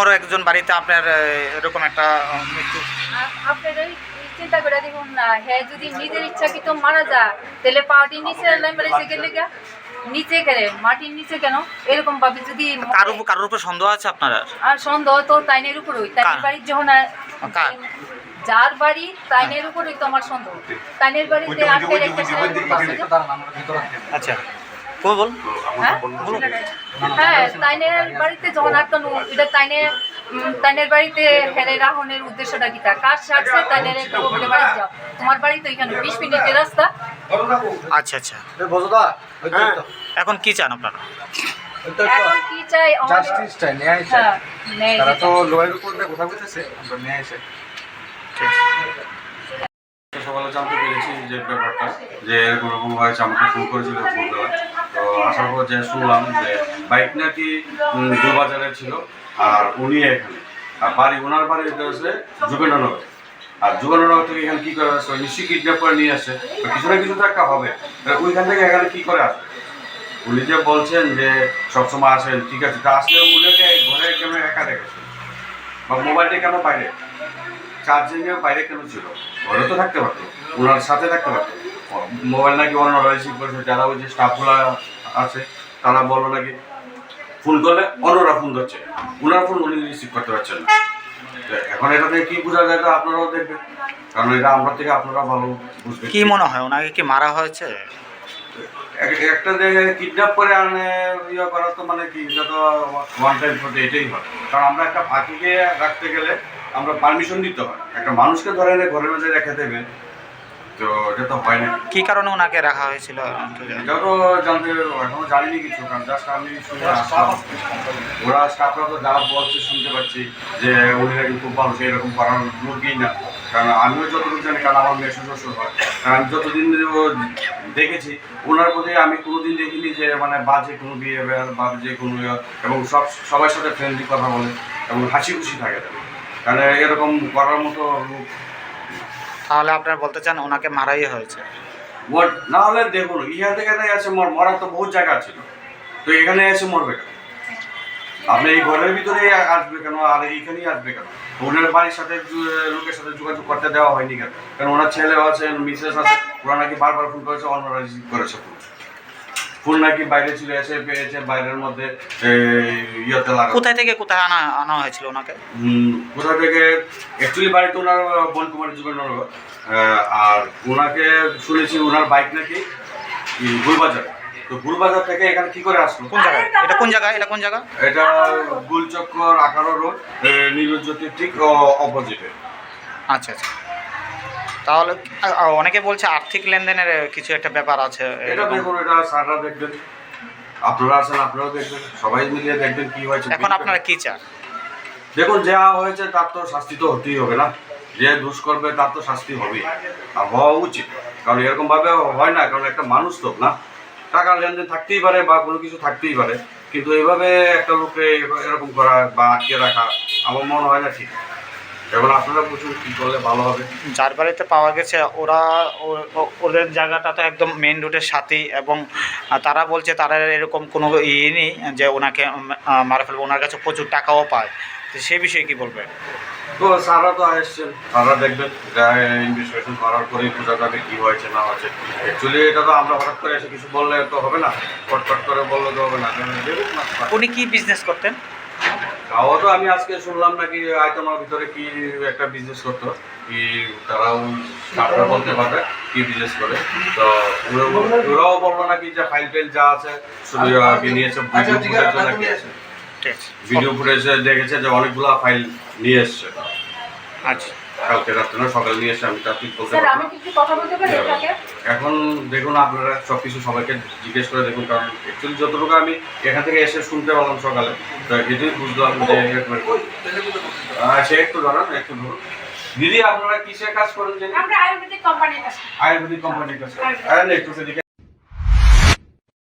বড় একজন বাড়িতে আপনার এরকম একটা মৃত্যু চিন্তা করে দেখুন না হ্যাঁ যদি নিজের ইচ্ছাকৃত মারা যায় তাহলে নিচে গেলে নিচে করে মাটির নিচে কেন এরকম ভাবে যদি কার উপর কারোর উপর সন্দেহ আছে আপনার আর সন্দেহ তো তাইনের উপরই তাইনের বাড়ির যখন যার বাড়ি তাইনের উপরই তো আমার সন্দেহ তাইনের বাড়িতে? আচ্ছা বল। হ্যাঁ? হ্যাঁ তাইনের বাড়িতে যখন আটকানো এটা তাইনের তাইনের বাড়িতে হেরে রাহনের উদ্দেশ্যটা কি তা কাজ সারছে তাইনের বাড়ি যাও? তোমার বাড়ি তো এখানে বিশ মিনিটের রাস্তা। আচ্ছা আচ্ছা। এখন কি চান আপনারা? এখন কি চাই? আমাদের- জাস্টিসটা ন্যায় চাই। হ্যাঁ তারা তো লয়ের উপর কথা বলতেছে আমরা ন্যায় চাই। সকালে জানতে পেরেছি যে ব্যাপারটা যে এরকম আমাকে ফোন করেছিল ভোরবেলা তো আসার পর যে শুনলাম যে বাইক নাকি দুবাজারে ছিল, আর উনি এখানে। আর বাড়ি, ওনার বাড়ি হচ্ছে যুগেন্দ্রনগর। আর যুগেন্দ্রনগর থেকে এখানে কি করে আসছে নিশ্চয়ই কিডন্যাপ করে নিয়ে আসছে তো কিছু না কিছু তো একটা হবে। ওইখান থেকে এখানে কি করে আসবে উনি যে বলছেন যে সবসময় আসেন, ঠিক আছে, তা আসলে উনাকে ঘরে কেন একা রেখেছে? বা মোবাইলটা কেন বাইরে? চার্জিংয়ের বাইরে কেন ছিল? ঘরে তো থাকতে পারতো, ওনার সাথে থাকতে পারতো। মোবাইল নাকি অন্যরা রিসিভ করেছে যারা ওই যে স্টাফগুলো আছে তারা বলল নাকি ফোন করলে অন্যরা ফোন ধরছে। ওনার ফোন উনি রিসিভ করতে পারছেন না। এখন এটা থেকে কি বোঝা যায় তো আপনারাও দেখবেন। কারণ এটা আমরা থেকে আপনারা ভালো বুঝবেন। কি মনে হয় ওনাকে কি মারা হয়েছে? এক- একটা জায়গায় কিডন্যাপ করে আনে ইয়ে করা তো মানে কি এটা তো ওয়ান টাইম করতে এটাই হয়। কারণ আমরা একটা পাখিকে রাখতে গেলে আমরা পারমিশন দিতে হয়। একটা মানুষকে ধরে এনে ঘরের মধ্যে রেখে দেবে তো এটা তো হয় না। কি কারণে ওনাকে রাখা হয়েছিল? এটাও তো জানতে এখনও জানিনি কিছু কারণ জাস্ট আমি শুনে আসলাম। ওরা স্টাফরা তো যা বলছে শুনতে পাচ্ছি যে উনি নাকি খুব ভালো সেই এরকম করার লোকই না। কারণ আমিও যতটুকু জানি কারণ আমার মেয়ে শ্বশুর হয়। কারণ যতদিন দেখেছি ওনার প্রতি আমি কোনোদিন দেখিনি যে মানে বাজে কোনো বিহেভিয়ার বা যে কোনো ইয়ে, এবং সব সবার সাথে ফ্রেন্ডলি কথা বলে এবং হাসি খুশি থাকে। কারণ এরকম করার মতো তাহলে আপনারা বলতে চান ওনাকে মারাই হয়েছে। দেখুন ইহা থেকে আছে মর, মরার তো বহু জায়গা ছিল। তো এখানে এসে মরবে আপনি এই ঘরের ভিতরে আসবে কেন? আর এইখানেই আসবে কেন? ওনার বাড়ির সাথে লোকের সাথে যোগাযোগ করতে দেওয়া হয়নি কেন? কারণ ওনার ছেলে আছে মিসেস আছে ওরা নাকি বারবার ফোন করেছে করেছে। ফোন নাকি বাইরে ছিল এসে পেয়েছে বাইরের মধ্যে ইয়েতে লাগা কোথায় থেকে কোথায় আনা আনা হয়েছিল ওনাকে? কোথা থেকে? অ্যাকচুয়ালি বাড়িতে ওনার বন কুমারী যুগেন্দ্রনগর আর ওনাকে শুনেছি ওনার বাইক নাকি গুলবাজার। তো গুলবাজার থেকে এখানে কি করে আসলো? কোন জায়গায়? এটা কোন জায়গায় এটা কোন জায়গা? এটা গুলচক্কর আঠারো রোড নীলজ্যোতির ঠিক অপোজিটে আচ্ছা আচ্ছা। তাহলে অনেকে বলছে আর্থিক লেনদেনের কিছু একটা ব্যাপার আছে এটা দেখুন এটা স্যাররা দেখবেন। আপনারা আছেন আপনারাও দেখবেন। সবাই মিলিয়ে দেখবেন কি হয়েছে এখন আপনারা কি চান? দেখুন যা হয়েছে তার তো শাস্তি তো হতেই হবে না। যে দুষ করবে তার তো শাস্তি হবেই। আর হওয়া উচিত। কারণ এরকম ভাবে হয় না কারণ একটা মানুষ তো না? টাকার লেনদেন থাকতেই পারে বা কোনো কিছু থাকতেই পারে। কিন্তু এইভাবে একটা লোককে এরকম করা বা আটকে রাখা আমার মনে হয় না ঠিক। এখন আপনারা বুঝুন কী করলে ভালো হবে। যার বাড়িতে পাওয়া গেছে ওরা ওদের জায়গাটা তো একদম মেন রোডের সাথেই এবং তারা বলছে তারা এরকম কোনো ইয়ে নেই যে ওনাকে মারা ফেলবে ওনার কাছে প্রচুর টাকাও পায়। তো সে বিষয়ে কি বলবেন? তো স্যাররা তো আসছেন স্যাররা দেখবেন ইনভেস্টিগেশন করার পরেই বোঝা যাবে কী হয়েছে না হয়েছে। অ্যাকচুয়ালি এটা তো আমরা হঠাৎ করে এসে কিছু বললে তো হবে না। ফটফট করে বললে তো হবে না। উনি কি বিজনেস করতেন? তাও তো আমি আজকে শুনলাম নাকি আয়তনার ভিতরে কি একটা বিজনেস করতো কি তারাও স্টাফরা বলতে পারবে কি বিজনেস করে। তো ওরা- ওরাও বলল নাকি যে ফাইল টাইল যা আছে শুধু আগে নিয়েছে ভিডিও ভিডিও ফুটেজে দেখেছে যে অনেকগুলা ফাইল নিয়ে এসছে। আচ্ছা। কালকে রাত্রে না সকালে নিয়ে এসে আমি তা ঠিক বলতে স্যার আমি না। কি একটু কথা বলতে পারি আপনাকে? এখন দেখুন আপনারা সব কিছু সবাইকে জিজ্ঞেস করে দেখুন কারণ অ্যাকচুয়ালি যতটুকু আমি এখান থেকে এসে শুনতে পারলাম সকালে তো এটাই বুঝলাম যে সে একটু ধরান একটু ধরুন। দিদি আপনারা কিসের কাজ করেন আমরা আয়ুর্বেদিক কোম্পানির কাছে আয়ুর্বেদিক কোম্পানির কাছে হ্যাঁ একটু সেদিকে